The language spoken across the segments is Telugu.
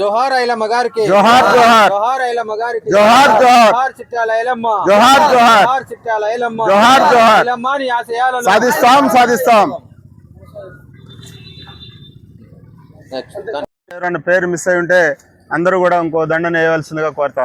జోహార్ ఐలమ్మ గారికి జోహార్, జోహార్. జోహార్. ఐలమ్మ గారికి జోహార్, జోహార్. జోహార్ ఐలమ్మ. జోహార్, జోహార్. జోహార్ ఐలమ్మ. జోహార్, జోహార్. ఆశయాలను సాధిస్తాం సాధిస్తాం. ఎవరైనా పేరు మిస్ అయి ఉంటే అందరూ కూడా ఇంకో దండన వేయవలసిందిగా కోరుతా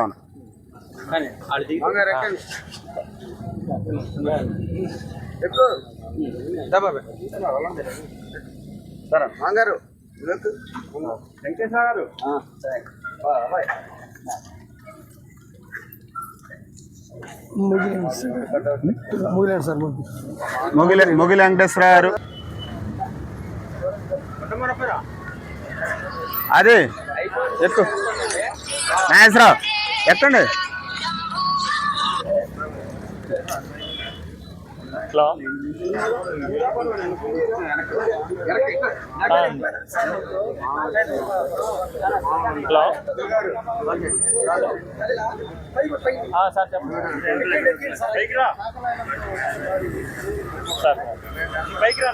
ఉన్నాను మొగిలి మొగిలి వెంకటేశ్వర గారు అది ఎక్కు నాగేశ్వరరావు ఎక్కండి హలో సార్ చెప్పండి. రా సార్. పైకి రా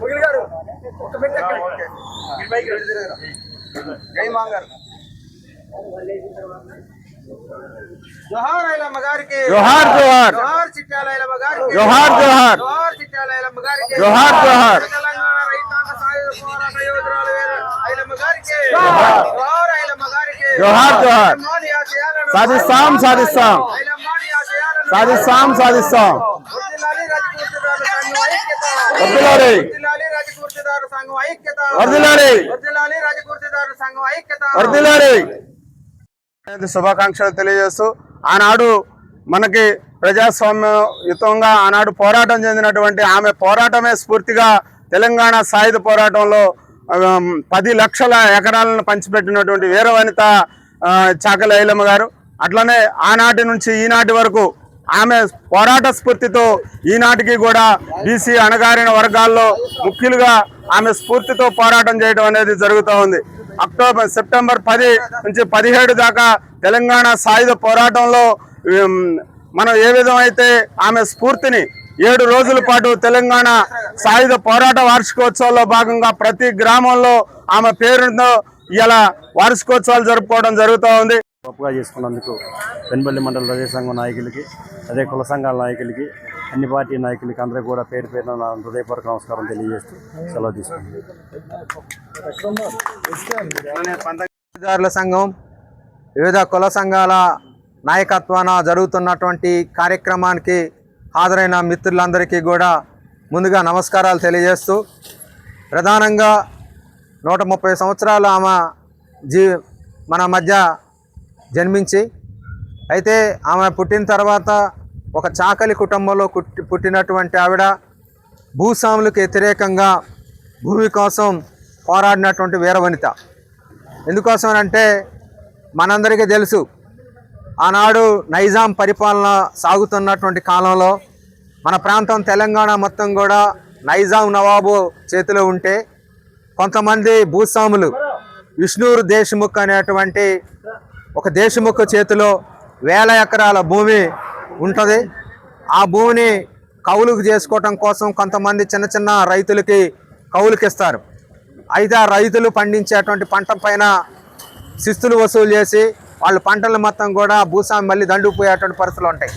ఒక గారు ఒక పైకి జై మాంగారు. జోహార్ ఐలమ్మ గారికి జోహార్ జోహార్ జోహార్ చిట్యాల ఐలమ్మ గారికి జోహార్ జోహార్ జోహార్ చిట్యాల ఐలమ్మ గారికి జోహార్ జోహార్ తెలంగాణ రైతాంగ సాయుధ పోరాట యోధురాలు వీర ఐలమ్మ గారికి జోహార్ ఐలమ్మ గారికి జోహార్ జోహార్ ఐలమ్మ నీ ఆశయాలను సాధిస్తాం సాధిస్తాం ఐలమ్మ నీ ఆశయాలను సాధిస్తాం సాధిస్తాం వర్ధిల్లాలి రాజకీర్తిదారు సంఘం ఐక్యత వర్ధిల్లాలి. వర్ధిల్లాలి రాజకీర్తిదారు సంఘం ఐక్యత వర్ధిల్లాలి. శుభాకాంక్షలు తెలియజేస్తూ ఆనాడు మనకి ప్రజాస్వామ్యయుతంగా ఆనాడు పోరాటం చెందినటువంటి ఆమె పోరాటమే స్ఫూర్తిగా తెలంగాణ సాయుధ పోరాటంలో పది లక్షల ఎకరాలను పంచిపెట్టినటువంటి వీరవనిత చాకలైలమ్మ ఐలమ్మ గారు. అట్లనే ఆనాటి నుంచి ఈనాటి వరకు ఆమె పోరాట స్ఫూర్తితో ఈనాటికి కూడా బీసీ అణగారిన వర్గాల్లో ముఖ్యులుగా ఆమె స్ఫూర్తితో పోరాటం చేయడం అనేది జరుగుతూ ఉంది. అక్టోబర్ సెప్టెంబర్ పది నుంచి పదిహేడు దాకా తెలంగాణ సాయుధ పోరాటంలో మనం ఏ విధమైతే ఆమె స్ఫూర్తిని ఏడు రోజుల పాటు తెలంగాణ సాయుధ పోరాట వార్షికోత్సవంలో భాగంగా ప్రతి గ్రామంలో ఆమె పేరుతో ఇలా వార్షికోత్సవాలు జరుపుకోవడం జరుగుతూ ఉంది. గొప్పగా చేసుకున్నందుకు వెనుబల్లి మండల ప్రజా సంఘం నాయకులకి అదే కుల సంఘాల నాయకులకి అన్ని పార్టీ నాయకులకి అందరికీ కూడా పేరు పేరున నా హృదయపూర్వక నమస్కారం తెలియజేస్తూ సెలవు తీసుకుంటాను సంఘం వివిధ కుల సంఘాల నాయకత్వాన జరుగుతున్నటువంటి కార్యక్రమానికి హాజరైన మిత్రులందరికీ కూడా ముందుగా నమస్కారాలు తెలియజేస్తూ ప్రధానంగా నూట ముప్పై సంవత్సరాలు ఆమె జీ మన మధ్య జన్మించి అయితే ఆమె పుట్టిన తర్వాత ఒక చాకలి కుటుంబంలో కుట్టి పుట్టినటువంటి ఆవిడ భూస్వాములకు వ్యతిరేకంగా భూమి కోసం పోరాడినటువంటి వీరవనిత. ఎందుకోసం అంటే మనందరికీ తెలుసు ఆనాడు నైజాం పరిపాలన సాగుతున్నటువంటి కాలంలో మన ప్రాంతం తెలంగాణ మొత్తం కూడా నైజాం నవాబు చేతిలో ఉంటే కొంతమంది భూస్వాములు విష్ణూరు దేశముఖ్ అనేటువంటి ఒక దేశముఖ చేతిలో వేల ఎకరాల భూమి ఉంటుంది. ఆ భూమిని కౌలుకు చేసుకోవటం కోసం కొంతమంది చిన్న చిన్న రైతులకి కౌలుకి ఇస్తారు అయితే ఆ రైతులు పండించేటువంటి పంట పైన శిస్తులు వసూలు చేసి వాళ్ళ పంటలు మొత్తం కూడా భూస్వామి మళ్ళీ దండుకుపోయేటువంటి పరిస్థితులు ఉంటాయి.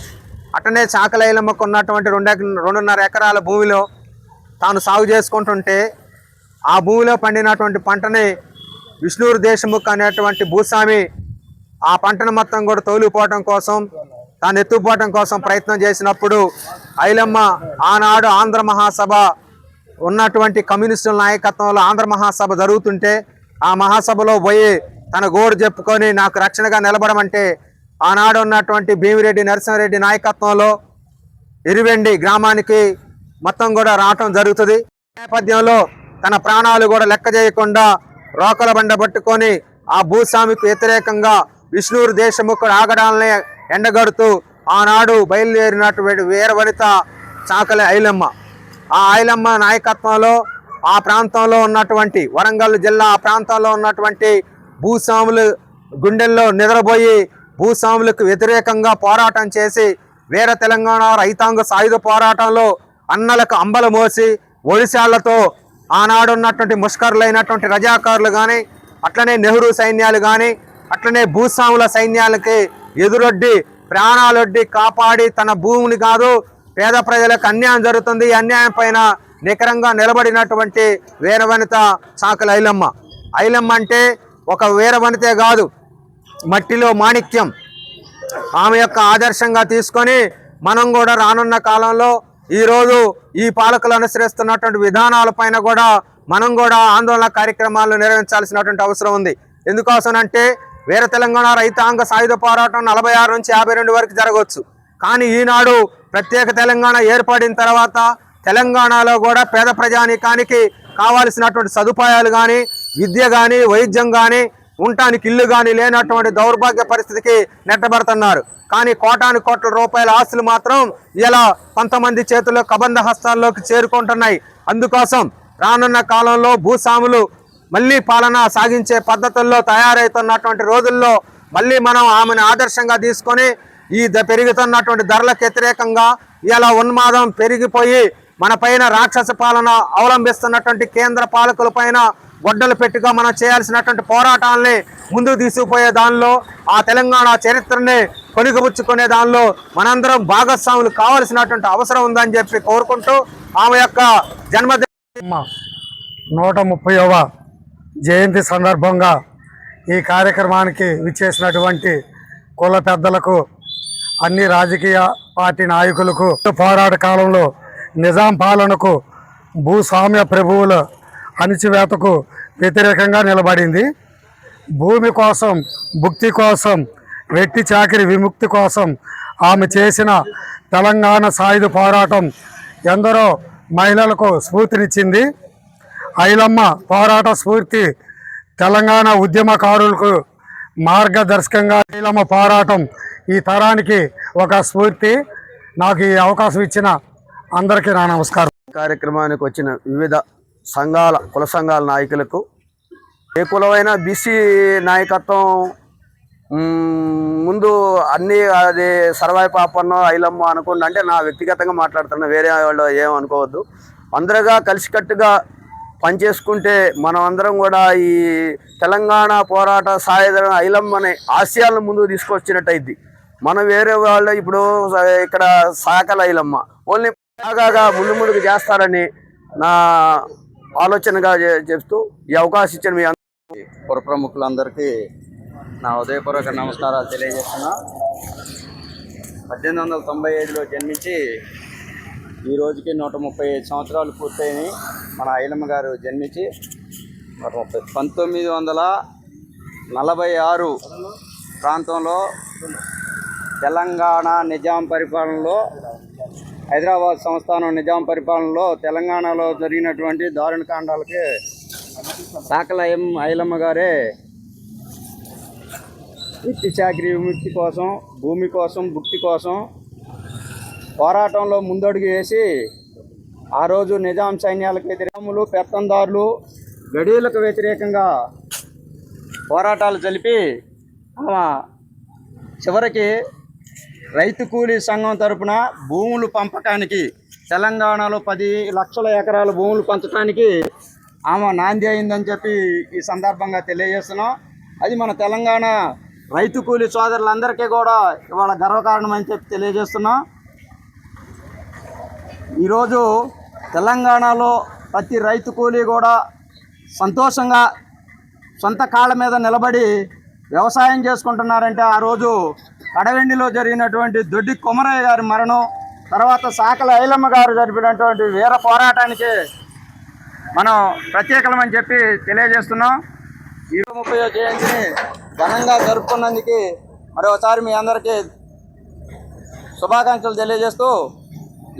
అట్టనే చాకలైలమ్మకు ఉన్నటువంటి రెండు రెండున్నర ఎకరాల భూమిలో తాను సాగు చేసుకుంటుంటే ఆ భూమిలో పండినటువంటి పంటని విష్ణూరు దేశముఖ్ అనేటువంటి భూస్వామి ఆ పంటను మొత్తం కూడా తోలిపోవటం కోసం తాను ఎత్తుకుపోవటం కోసం ప్రయత్నం చేసినప్పుడు ఐలమ్మ ఆనాడు ఆంధ్ర మహాసభ ఉన్నటువంటి కమ్యూనిస్టుల నాయకత్వంలో ఆంధ్ర మహాసభ జరుగుతుంటే ఆ మహాసభలో పోయి తన గోడు చెప్పుకొని నాకు రక్షణగా నిలబడమంటే ఆనాడు ఉన్నటువంటి భీమిరెడ్డి నరసింహారెడ్డి నాయకత్వంలో ఇరువెండి గ్రామానికి మొత్తం కూడా రావటం జరుగుతుంది. నేపథ్యంలో తన ప్రాణాలు కూడా లెక్క చేయకుండా రోకల బండ పట్టుకొని ఆ భూస్వామికి వ్యతిరేకంగా విష్ణూరు దేశముఖుడు ఆగడాలనే ఎండగడుతూ ఆనాడు బయలుదేరినటువంటి వీరవనిత చాకలి ఐలమ్మ. ఆ ఐలమ్మ నాయకత్వంలో ఆ ప్రాంతంలో ఉన్నటువంటి వరంగల్ జిల్లా ఆ ప్రాంతంలో ఉన్నటువంటి భూస్వాములు గుండెల్లో నిద్రపోయి భూస్వాములకు వ్యతిరేకంగా పోరాటం చేసి వీర తెలంగాణ రైతాంగ సాయుధ పోరాటంలో అన్నలకు అంబలు మోసి ఒడిశాలతో ఆనాడున్నటువంటి ముష్కరులైనటువంటి రజాకారులు కానీ అట్లనే నెహ్రూ సైన్యాలు కానీ అట్లనే భూస్వాముల సైన్యాలకి ఎదురొడ్డి ప్రాణాలొడ్డి కాపాడి తన భూమిని కాదు పేద ప్రజలకు అన్యాయం జరుగుతుంది. ఈ అన్యాయం పైన నికరంగా నిలబడినటువంటి వీరవనిత చాకలి ఐలమ్మ. ఐలమ్మ అంటే ఒక వీరవనితే కాదు మట్టిలో మాణిక్యం. ఆమె యొక్క ఆదర్శంగా తీసుకొని మనం కూడా రానున్న కాలంలో ఈరోజు ఈ పాలకులు అనుసరిస్తున్నటువంటి విధానాలపైన కూడా మనం కూడా ఆందోళన కార్యక్రమాలు నిర్వహించాల్సినటువంటి అవసరం ఉంది. ఎందుకోసమంటే వేరే తెలంగాణ రైతాంగ సాయుధ పోరాటం నలభై ఆరు నుంచి యాభై రెండు వరకు జరగవచ్చు. కానీ ఈనాడు ప్రత్యేక తెలంగాణ ఏర్పడిన తర్వాత తెలంగాణలో కూడా పేద ప్రజానీకానికి కావాల్సినటువంటి సదుపాయాలు కానీ విద్య కానీ వైద్యం కానీ ఉండటానికి ఇల్లు కానీ లేనటువంటి దౌర్భాగ్య పరిస్థితికి నెట్టబడుతున్నారు. కానీ కోటాను కోట్ల రూపాయల ఆస్తులు మాత్రం ఇలా కొంతమంది చేతుల్లో కబంధ హస్తాల్లోకి చేరుకుంటున్నాయి. అందుకోసం రానున్న కాలంలో భూస్వాములు మళ్ళీ పాలన సాగించే పద్ధతుల్లో తయారవుతున్నటువంటి రోజుల్లో మళ్ళీ మనం ఆమెను ఆదర్శంగా తీసుకొని ఈ పెరుగుతున్నటువంటి ధరలకు వ్యతిరేకంగా ఇలా ఉన్మాదం పెరిగిపోయి మన పైన రాక్షస పాలన అవలంబిస్తున్నటువంటి కేంద్ర పాలకుల పైన గొడ్డలు పెట్టుగా మనం చేయాల్సినటువంటి పోరాటాలని ముందుకు తీసుకుపోయే దానిలో ఆ తెలంగాణ చరిత్రని కొనిగబుచ్చుకునే దానిలో మనందరం భాగస్వాములు కావాల్సినటువంటి అవసరం ఉందని చెప్పి కోరుకుంటూ ఆమె యొక్క జన్మదిన నూట ముప్పైవ జయంతి సందర్భంగా ఈ కార్యక్రమానికి విచ్చేసినటువంటి కుల పెద్దలకు అన్ని రాజకీయ పార్టీ నాయకులకు పోరాట కాలంలో నిజాం పాలనకు భూస్వామ్య ప్రభువుల అణిచివేతకు వ్యతిరేకంగా నిలబడింది. భూమి కోసం భుక్తి కోసం వెట్టి చాకిరి విముక్తి కోసం ఆమె చేసిన తెలంగాణ సాయుధ పోరాటం ఎందరో మహిళలకు స్ఫూర్తినిచ్చింది. ఐలమ్మ పోరాట స్ఫూర్తి తెలంగాణ ఉద్యమకారులకు మార్గదర్శకంగా ఐలమ్మ పోరాటం ఈ తరానికి ఒక స్ఫూర్తి. నాకు ఈ అవకాశం ఇచ్చిన అందరికీ నా నమస్కారం. కార్యక్రమానికి వచ్చిన వివిధ సంఘాల కుల సంఘాల నాయకులకు ఏ కులమైన బీసీ నాయకత్వం ముందు అన్నీ అది సర్వాయి పాపన్నో ఐలమ్మ అనుకోండి అంటే నా వ్యక్తిగతంగా మాట్లాడుతున్నా వేరే వాళ్ళు ఏమనుకోవద్దు అనుకోవద్దు. అందరుగా కలిసికట్టుగా పనిచేసుకుంటే మనం అందరం కూడా ఈ తెలంగాణ పోరాట సాయుధ ఐలమ్మ అనే ఆశయాలను ముందుకు తీసుకొచ్చినట్టయిద్ది. మనం వేరే వాళ్ళు ఇప్పుడు ఇక్కడ సాకల ఐలమ్మ. ఓన్లీ బాగా ముందు ముందుకు చేస్తారని నా ఆలోచనగా చెప్తూ ఈ అవకాశం ఇచ్చిన మీ పుర ప్రముఖులందరికీ నా ఉదయపూర్వక నమస్కారాలు తెలియజేస్తున్నా. పద్దెనిమిది వందల తొంభై ఐదులో జన్మించి ఈ రోజుకి నూట ముప్పై ఐదు సంవత్సరాలు పూర్తయినాయి. మన ఐలమ్మ గారు జన్మించి నూట ముప్పై పంతొమ్మిది వందల నలభై ఆరు ప్రాంతంలో తెలంగాణ నిజాం పరిపాలనలో హైదరాబాద్ సంస్థానం నిజాం పరిపాలనలో తెలంగాణలో జరిగినటువంటి దారుణ కాండాలకి సాకల ఎం ఐలమ్మ గారే వృత్తి చాకరీ విముక్తి కోసం భూమి కోసం భుక్తి కోసం పోరాటంలో ముందడుగు వేసి ఆ రోజు నిజాం సైన్యాలకు వ్యతిరేకములు పెత్తందారులు గడీలకు వ్యతిరేకంగా పోరాటాలు జరిపి ఆమె చివరికి రైతు కూలీ సంఘం తరపున భూములు పంపకానికి తెలంగాణలో పది లక్షల ఎకరాల భూములు పంచడానికి ఆమె నాంది అయిందని చెప్పి ఈ సందర్భంగా తెలియజేస్తున్నాం. అది మన తెలంగాణ రైతు కూలీ సోదరులందరికీ కూడా ఇవాళ గర్వకారణం అని చెప్పి తెలియజేస్తున్నాం. ఈరోజు తెలంగాణలో ప్రతి రైతు కూలీ కూడా సంతోషంగా సొంత కాళ్ళ మీద నిలబడి వ్యవసాయం చేసుకుంటున్నారంటే ఆ రోజు కడవెండిలో జరిగినటువంటి దొడ్డి కొమరయ్య గారి మరణం తర్వాత సాకల ఐలమ్మ గారు జరిపినటువంటి వీర పోరాటానికి మనం ప్రత్యేకమని చెప్పి తెలియజేస్తున్నాం. ఈ ముప్పై జయంతిని ఘనంగా జరుపుకున్నందుకు మరొకసారి మీ అందరికీ శుభాకాంక్షలు తెలియజేస్తూ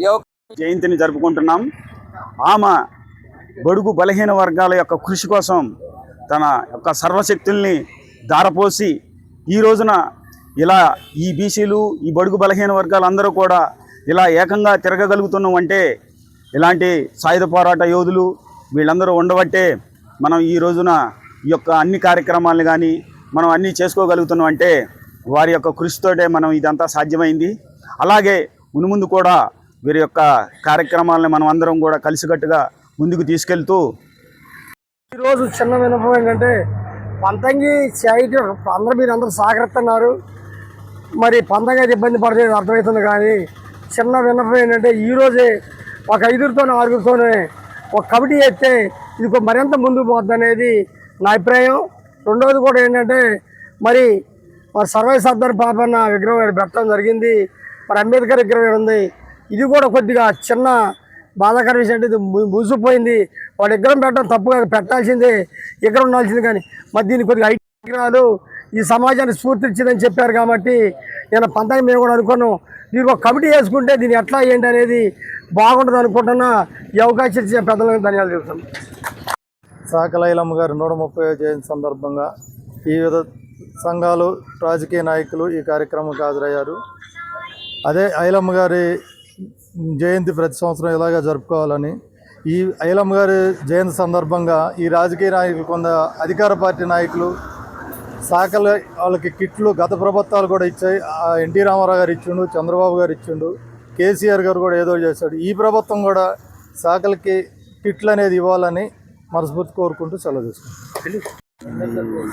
ఈ అవకాశం జయంతిని జరుపుకుంటున్నాం. ఆమె బడుగు బలహీన వర్గాల యొక్క కృషి కోసం తన యొక్క సర్వశక్తుల్ని దారపోసి ఈ రోజున ఇలా ఈ బీసీలు ఈ బడుగు బలహీన వర్గాలందరూ కూడా ఇలా ఏకంగా తిరగగలుగుతున్నాం అంటే ఇలాంటి సాయుధ పోరాట యోధులు వీళ్ళందరూ ఉండబట్టే మనం ఈ రోజున ఈ యొక్క అన్ని కార్యక్రమాలను కానీ మనం అన్నీ చేసుకోగలుగుతున్నాం అంటే వారి యొక్క కృషితోటే మనం ఇదంతా సాధ్యమైంది. అలాగే మునుముందు కూడా వీరి యొక్క కార్యక్రమాలను మనం అందరం కూడా కలిసికట్టుగా ముందుకు తీసుకెళ్తూ ఈరోజు చిన్న వినపం ఏంటంటే పంతంగి చేయటం అందరూ మీరు అందరూ సహకరిస్తున్నారు మరి పంతంగి అయితే ఇబ్బంది పడలేదు అర్థమవుతుంది కానీ చిన్న విన్నపం ఏంటంటే ఈరోజే ఒక ఐదుగురితో ఆరుగురితోనే ఒక కమిటీ అయితే ఇది మరింత ముందుకు పోద్ది అనేది నా అభిప్రాయం. రెండవది కూడా ఏంటంటే మరి మరి సర్వే సర్దార్ పాపన్న విగ్రహం పెట్టడం జరిగింది. మరి అంబేద్కర్ విగ్రహం ఉంది. ఇది కూడా కొద్దిగా చిన్న బాధాకర విషయం అంటే ఇది వాడు విగ్రహం పెట్టడం తప్పుగా పెట్టాల్సిందే విగ్రహం ఉండాల్సింది కానీ మరి దీన్ని కొద్దిగా ఐటీ విగ్రహాలు ఈ సమాజానికి స్ఫూర్తిచ్చిందని చెప్పారు కాబట్టి నేను పంతగా మేము కూడా అనుకున్నాం దీనికి ఒక కమిటీ వేసుకుంటే దీన్ని ఎట్లా ఏంటి అనేది బాగుంటుంది అనుకుంటున్నా. ఈ అవకాశం ఇచ్చిన పెద్దలకు ధన్యాలు చెబుతాను. సాకలైలమ్మ గారి నూట ముప్పై జయంతి సందర్భంగా వివిధ సంఘాలు రాజకీయ నాయకులు ఈ కార్యక్రమంకి హాజరయ్యారు. అదే ఐలమ్మ గారి జయంతి ప్రతి సంవత్సరం ఇలాగా జరుపుకోవాలని. ఈ ఐలమ్మ గారి జయంతి సందర్భంగా ఈ రాజకీయ నాయకులు కొంత అధికార పార్టీ నాయకులు సాకల వాళ్ళకి కిట్లు గత ప్రభుత్వాలు కూడా ఇచ్చాయి. ఆ ఎన్టీ రామారావు గారు ఇచ్చిండు చంద్రబాబు గారు ఇచ్చిండు కేసీఆర్ గారు కూడా ఏదో చేశాడు. ఈ ప్రభుత్వం కూడా శాఖలకి కిట్లు అనేది ఇవ్వాలని మనస్ఫూర్తి కోరుకుంటూ సెలవు తీసుకుంటాం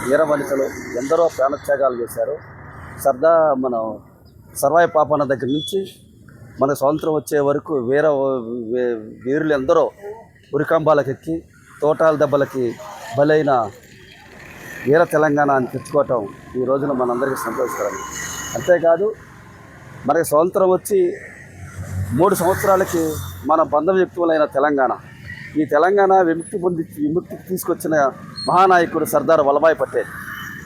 వీరవనితలు ఎందరో ప్రాణత్యాగాలు చేశారు. సరదా మనం సర్వాయి పాపన్న దగ్గర నుంచి మన స్వాతంత్రం వచ్చే వరకు వేరే వీరులు ఎందరో ఉరికంబాలకు ఎక్కి తోటాల దెబ్బలకి బలైన వీర తెలంగాణ అని తెచ్చుకోవటం ఈ రోజున మనందరికీ సంతోషకరం. అంతేకాదు మనకి స్వాతంత్రం వచ్చి మూడు సంవత్సరాలకి మన బంధవ్యుక్తులైన తెలంగాణ. ఈ తెలంగాణ విముక్తి పొంది విముక్తికి తీసుకొచ్చిన మహానాయకుడు సర్దార్ వల్లభాయ్ పటేల్.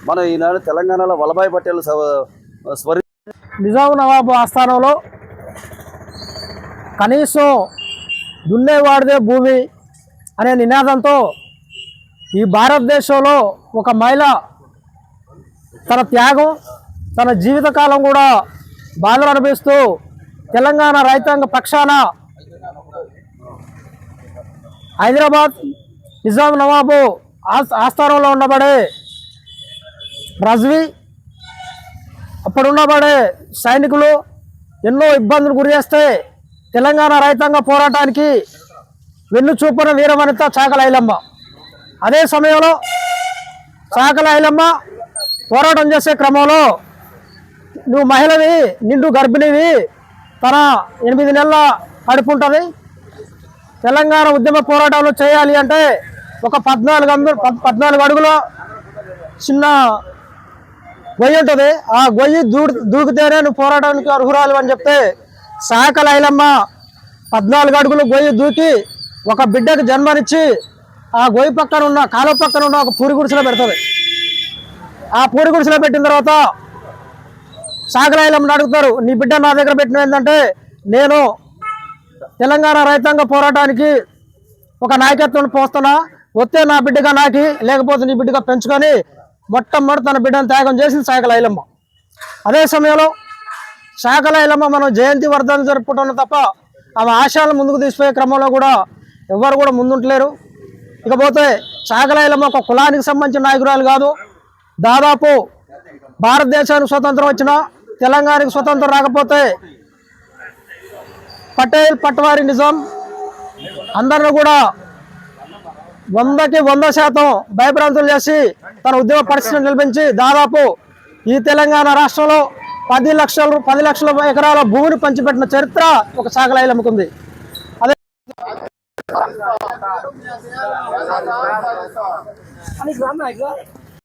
మనం ఈనాడు తెలంగాణలో వల్లభాయ్ పటేల్ స్వరి నిజాం నవాబు ఆస్థానంలో కనీసం దున్నేవాడిదే భూమి అనే నినాదంతో ఈ భారతదేశంలో ఒక మహిళ తన త్యాగం తన జీవితకాలం కూడా బాధలు అనిపిస్తూ తెలంగాణ రైతాంగ పక్షాన హైదరాబాద్ నిజాం నవాబు ఆస్థానంలో ఉండబడే రజ్వి అప్పుడు ఉండబడే సైనికులు ఎన్నో ఇబ్బందులు గురి చేస్తే తెలంగాణ రైతాంగ పోరాటానికి వెన్ను చూపున వీరవనిత చాకల ఐలమ్మ. అదే సమయంలో చాకల ఐలమ్మ పోరాటం చేసే క్రమంలో నువ్వు మహిళవి నిండు గర్భిణివి తన ఎనిమిది నెలల కడుపు ఉంటుంది తెలంగాణ ఉద్యమ పోరాటాలు చేయాలి అంటే ఒక పద్నాలుగు అంగు- పద్- పద్నాలుగు అడుగుల చిన్న గొయ్యి ఉంటుంది. ఆ గొయ్యి దూడు దూకితేనే నువ్వు పోరాటానికి అర్హురాలు అని చెప్తే సాకల పద్నాలుగు అడుగులు గొయ్యి దూకి ఒక బిడ్డకు జన్మనిచ్చి ఆ గొయ్యి పక్కన ఉన్న కాలువ పక్కన ఉన్న ఒక పూరి గుడిసెలో పెడుతుంది. ఆ పూరి గుడిసెలో పెట్టిన తర్వాత సాకల అడుగుతారు నీ బిడ్డ నా దగ్గర పెట్టిన ఏంటంటే నేను తెలంగాణ రైతాంగ పోరాటానికి ఒక నాయకత్వం పోస్తున్నా వస్తే నా బిడ్డగా నాకి లేకపోతే నీ బిడ్డగా పెంచుకొని మొట్టమొదటి తన బిడ్డను త్యాగం చేసింది సాకల ఐలమ్మ. అదే సమయంలో శాఖల మనం జయంతి వర్ధన జరుపుకుంటున్నాం తప్ప ఆమె ఆశయాలను ముందుకు తీసుకుపోయే క్రమంలో కూడా ఎవరు కూడా ముందుంటలేరు. ఇకపోతే శాఖల ఒక కులానికి సంబంధించిన నాయకురాలు కాదు. దాదాపు భారతదేశానికి స్వతంత్రం వచ్చిన తెలంగాణకు స్వతంత్రం రాకపోతే పటేల్ పట్వారి నిజాం అందరిని కూడా వందకి వంద శాతం భయభ్రాంతులు చేసి తన ఉద్యోగ పరిస్థితిని నిలిపించి దాదాపు ఈ తెలంగాణ రాష్ట్రంలో పది లక్షల పది లక్షల ఎకరాల భూమిని పంచిపెట్టిన చరిత్ర ఒక శాఖల అమ్ముకుంది. అదే